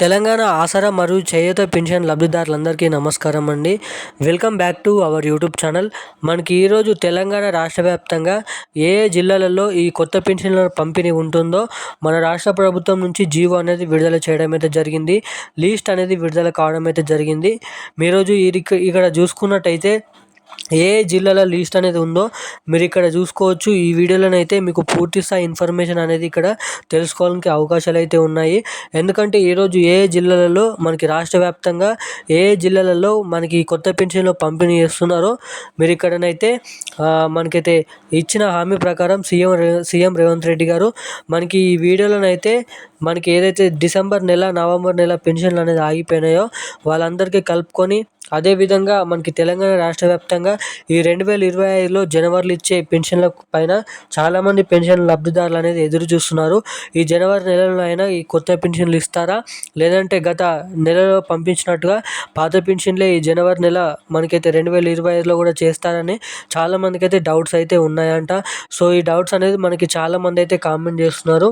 తెలంగాణ ఆసరా మరియు చేయూత పెన్షన్ లబ్ధిదారులందరికీ నమస్కారం అండి. Welcome back to our YouTube channel. మనకి ఈరోజు తెలంగాణ రాష్ట్ర వ్యాప్తంగా ఏ ఏ జిల్లాలలో ఈ కొత్త పెన్షన్ల పంపిణీ ఉంటుందో మన రాష్ట్ర ప్రభుత్వం నుంచి జీవో అనేది విడుదల చేయడం అయితే జరిగింది. లీస్ట్ అనేది విడుదల కావడం అయితే జరిగింది. మీరోజు ఇక్కడ చూసుకున్నట్టయితే ఏ జిల్లాల లిస్ట్ అనేది ఉందో మీరు ఇక్కడ చూసుకోవచ్చు. ఈ వీడియోలోనైతే మీకు పూర్తి స్థాయి ఇన్ఫర్మేషన్ అనేది ఇక్కడ తెలుసుకోవడానికి అవకాశాలు అయితే ఉన్నాయి. ఎందుకంటే ఈరోజు ఏ జిల్లాలలో మనకి రాష్ట్ర వ్యాప్తంగా ఏ జిల్లాలలో మనకి కొత్త పెన్షన్లు పంపిణీ చేస్తున్నారో మీరు ఇక్కడనైతే మనకైతే ఇచ్చిన హామీ ప్రకారం సీఎం సీఎం రేవంత్ రెడ్డి గారు మనకి ఈ వీడియోలోనైతే మనకి ఏదైతే డిసెంబర్ నెల నవంబర్ నెల పెన్షన్లు అనేది ఆగిపోయినాయో వాళ్ళందరికీ కలుపుకొని అదేవిధంగా మనకి తెలంగాణ రాష్ట్ర వ్యాప్తంగా ఈ రెండు వేల ఇరవై ఐదులో జనవరిలో ఇచ్చే పెన్షన్ల పైన చాలామంది పెన్షన్ లబ్ధిదారులు అనేది ఎదురు చూస్తున్నారు. ఈ జనవరి నెలలో అయినా ఈ కొత్త పెన్షన్లు ఇస్తారా? లేదంటే గత నెలలో పంపించినట్టుగా పాత పెన్షన్లే ఈ జనవరి నెల మనకైతే రెండు వేల ఇరవై ఐదులో కూడా చేస్తారని చాలామందికి అయితే డౌట్స్ అయితే ఉన్నాయంట. సో ఈ డౌట్స్ అనేది మనకి చాలామంది అయితే కామెంట్ చేస్తున్నారు.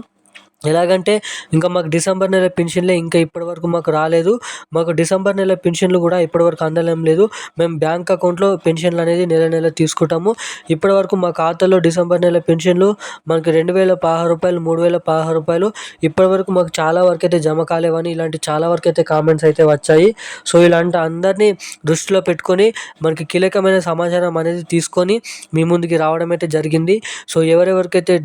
ఎలాగంటే ఇంకా మాకు డిసెంబర్ నెల పెన్షన్లే ఇంకా ఇప్పటివరకు మాకు రాలేదు. మాకు డిసెంబర్ నెల పెన్షన్లు కూడా ఇప్పటివరకు అందడం లేదు. మేము బ్యాంక్ అకౌంట్లో పెన్షన్లు అనేది నెల నెల తీసుకుంటాము. ఇప్పటివరకు మా ఖాతాలో డిసెంబర్ నెల పెన్షన్లు మనకి రెండు వేల పదహారు రూపాయలు మూడు వేల పదహారు రూపాయలు. ఇప్పటివరకు మాకు చాలా వరకు అయితే జమ కాలేవని ఇలాంటి చాలా వరకు అయితే కామెంట్స్ అయితే వచ్చాయి. సో ఇలాంటి అందరినీ దృష్టిలో పెట్టుకొని మనకి కీలకమైన సమాచారం అనేది తీసుకొని మీ ముందుకి రావడం అయితే జరిగింది. సో ఎవరెవరికైతే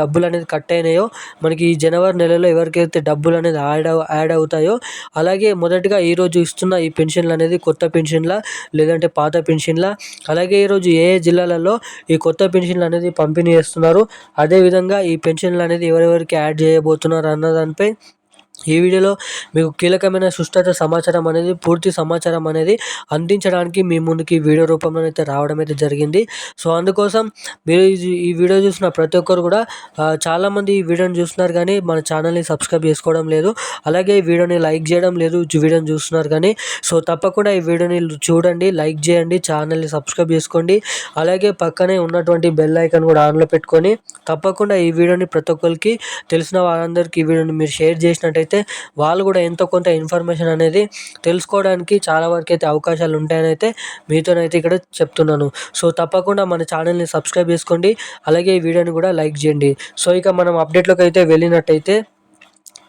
డబ్బులు అనేది కట్ అయినాయో మనకి జనవరి నెలలో ఎవరికైతే డబ్బులు అనేది యాడ్ యాడ్ అవుతాయో అలాగే మొదటిగా ఈరోజు ఇస్తున్న ఈ పెన్షన్లు అనేది కొత్త పెన్షన్ల లేదంటే పాత పెన్షన్ల. అలాగే ఈరోజు ఏ ఏ జిల్లాలలో ఈ కొత్త పెన్షన్లు అనేది పంపిణీ చేస్తున్నారు? అదేవిధంగా ఈ పెన్షన్లు అనేది ఎవరెవరికి యాడ్ చేయబోతున్నారు అన్న దానిపై ఈ వీడియోలో మీకు కీలకమైన సుష్టత సమాచారం అనేది పూర్తి సమాచారం అనేది అందించడానికి మీ ముందుకి వీడియో రూపంలో అయితే రావడం అయితే జరిగింది. సో అందుకోసం మీరు ఈ వీడియో చూసిన ప్రతి ఒక్కరు కూడా చాలామంది ఈ వీడియోని చూస్తున్నారు కానీ మన ఛానల్ని సబ్స్క్రైబ్ చేసుకోవడం లేదు. అలాగే ఈ వీడియోని లైక్ చేయడం లేదు వీడియోని చూస్తున్నారు కానీ. సో తప్పకుండా ఈ వీడియోని చూడండి లైక్ చేయండి ఛానల్ని సబ్స్క్రైబ్ చేసుకోండి. అలాగే పక్కనే ఉన్నటువంటి బెల్ ఐకాన్ కూడా ఆన్లో పెట్టుకొని తప్పకుండా ఈ వీడియోని ప్రతి ఒక్కరికి తెలిసిన వారందరికీ ఈ వీడియోని మీరు షేర్ చేసినట్టయితే అయితే వాళ్ళు కూడా ఎంతో కొంత ఇన్ఫర్మేషన్ అనేది తెలుసుకోవడానికి చాలా వరకు అయితే అవకాశాలు ఉంటాయని అయితే మీతోనైతే ఇక్కడ చెప్తున్నాను. సో తప్పకుండా మన ఛానల్ని సబ్స్క్రైబ్ చేసుకోండి. అలాగే ఈ వీడియోని కూడా లైక్ చేయండి. సో ఇక మనం అప్డేట్లోకి అయితే వెళ్ళినట్టయితే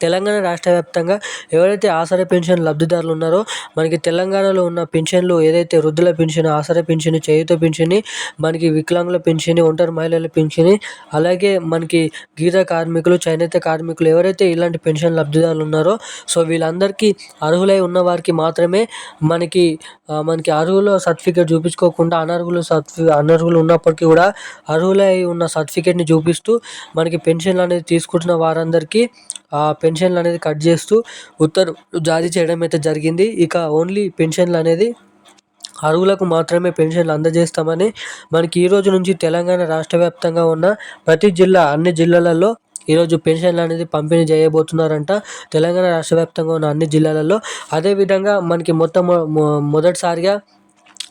తెలంగాణ రాష్ట్ర వ్యాప్తంగా ఎవరైతే ఆసరా పెన్షన్ లబ్ధిదారులు ఉన్నారో మనకి తెలంగాణలో ఉన్న పెన్షన్లు ఏదైతే వృద్ధుల pension Aasara pension Cheyutha pension మనకి వికలాంగుల పెన్షన్ ఒంటరి మహిళల పెన్షన్ అలాగే మనకి గీత కార్మికులు చేనేత కార్మికులు ఎవరైతే ఇలాంటి పెన్షన్ లబ్ధిదారులు ఉన్నారో సో వీళ్ళందరికీ అర్హులై ఉన్న వారికి మాత్రమే మనకి మనకి అర్హుల సర్టిఫికేట్ చూపించుకోకుండా అనర్హులు సర్టిఫి అనర్హులు ఉన్నప్పటికీ కూడా అర్హులై ఉన్న సర్టిఫికేట్ని చూపిస్తూ మనకి పెన్షన్లు అనేది తీసుకుంటున్న వారందరికీ పెన్షన్లు అనేది కట్ చేస్తూ ఉత్తర్వులు జారీ చేయడం అయితే జరిగింది. ఇక ఓన్లీ పెన్షన్లు అనేది అర్హులకు మాత్రమే పెన్షన్లు అందజేస్తామని మనకి ఈ రోజు నుంచి తెలంగాణ రాష్ట్ర వ్యాప్తంగా ఉన్న ప్రతి జిల్లా అన్ని జిల్లాలలో ఈరోజు పెన్షన్లు అనేది పంపిణీ చేయబోతున్నారంట. తెలంగాణ రాష్ట్ర వ్యాప్తంగా ఉన్న అన్ని జిల్లాలలో అదేవిధంగా మనకి మొత్తం మొదటిసారిగా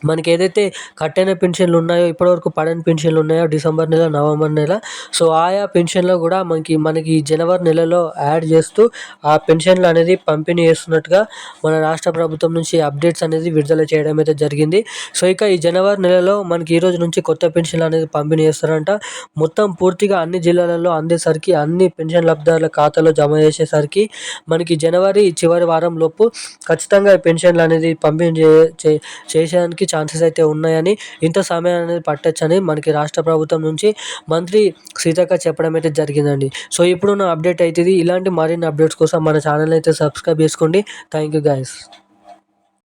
మనకి ఏదైతే కట్టైన పెన్షన్లు ఉన్నాయో ఇప్పటివరకు పడని పెన్షన్లు ఉన్నాయో డిసెంబర్ నెల నవంబర్ నెల సో ఆయా పెన్షన్లో కూడా మనకి మనకి జనవరి నెలలో యాడ్ చేస్తూ ఆ పెన్షన్లు అనేది పంపిణీ చేస్తున్నట్టుగా మన రాష్ట్ర ప్రభుత్వం నుంచి అప్డేట్స్ అనేది విడుదల చేయడం అయితే జరిగింది. సో ఇక ఈ జనవరి నెలలో మనకి ఈ రోజు నుంచి కొత్త పెన్షన్లు అనేది పంపిణీ చేస్తారంట. మొత్తం పూర్తిగా అన్ని జిల్లాలలో అందేసరికి అన్ని పెన్షన్ లబ్ధిదారుల ఖాతాలో జమ చేసేసరికి మనకి జనవరి చివరి వారం లోపు ఖచ్చితంగా పెన్షన్లు అనేది పంపిణీ చేసేదానికి ఛాన్సెస్ అయితే ఉన్నాయని ఇంత సమయం అనేది పట్టొచ్చని మనకి రాష్ట్ర ప్రభుత్వం నుంచి మంత్రి సీతక్క చెప్పడం అయితే జరిగిందండి. సో ఇప్పుడున్న అప్డేట్ అవుతుంది ఇలాంటి మరిన్ని అప్డేట్స్ కోసం మన ఛానల్ అయితే సబ్స్క్రైబ్ చేసుకోండి. Thank you guys.